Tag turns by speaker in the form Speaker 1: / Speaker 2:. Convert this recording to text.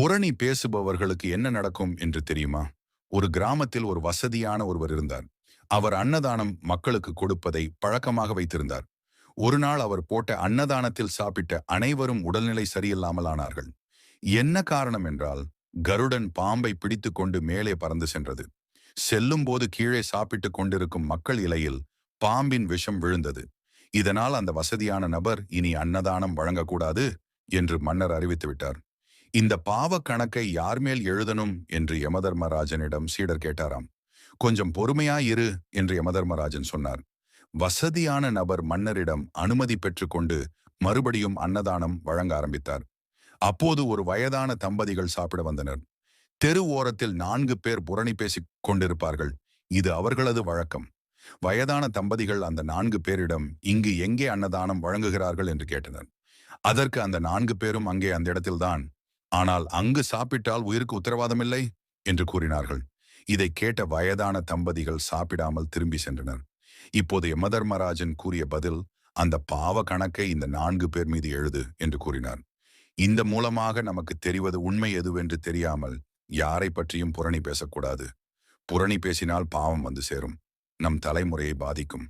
Speaker 1: புரணி பேசுபவர்களுக்கு என்ன நடக்கும் என்று தெரியுமா? ஒரு கிராமத்தில் ஒரு வசதியான ஒருவர் இருந்தார். அவர் அன்னதானம் மக்களுக்கு கொடுப்பதை பழக்கமாக வைத்திருந்தார். ஒரு நாள் அவர் போட்ட அன்னதானத்தில் சாப்பிட்ட அனைவரும் உடல்நிலை சரியில்லாமல் ஆனார்கள். என்ன காரணம் என்றால் கருடன் பாம்பை பிடித்து கொண்டு மேலே பறந்து சென்றது. செல்லும் போது கீழே சாப்பிட்டுக் கொண்டிருக்கும் மக்கள் இலையில் பாம்பின் விஷம் விழுந்தது. இதனால் அந்த வசதியான நபர் இனி அன்னதானம் வழங்கக்கூடாது என்று மன்னர் அறிவித்து விட்டார் இந்த பாவ கணக்கை யார் மேல் எழுதணும்? என்று யமதர்மராஜனிடம் சீடர் கேட்டாராம். கொஞ்சம் பொறுமையா இரு என்று யமதர்மராஜன் சொன்னார். வசதியான நபர் மன்னரிடம் அனுமதி பெற்றுக்கொண்டு மறுபடியும் அன்னதானம் வழங்க ஆரம்பித்தார். அப்போது ஒரு வயதான தம்பதிகள் சாப்பிட வந்தனர். தெரு ஓரத்தில் நான்கு பேர் புரணி பேசிக் கொண்டிருப்பார்கள். இது அவர்களது வழக்கம். வயதான தம்பதிகள் அந்த நான்கு பேரிடம் இங்கு எங்கே அன்னதானம் வழங்குகிறார்கள் என்று கேட்டனர். அதற்கு அந்த நான்கு பேரும் அங்கே அந்த இடத்தில்தான் ஆனால் அங்கு சாப்பிட்டால் உயிருக்கு உத்தரவாதமில்லை? என்று கூறினார்கள். இதை கேட்ட வயதான தம்பதிகள் சாப்பிடாமல் திரும்பி சென்றனர். இப்போது யமதர்மராஜன் கூறிய பதில் அந்த பாவ கணக்கை இந்த நான்கு பேர் மீது எழுது என்று கூறினார். இந்த மூலமாக நமக்கு தெரிவது உண்மை எதுவென்று தெரியாமல் யாரை பற்றியும் புரணி பேசக்கூடாது. புரணி பேசினால் பாவம் வந்து சேரும். நம் தலைமுறையை பாதிக்கும்.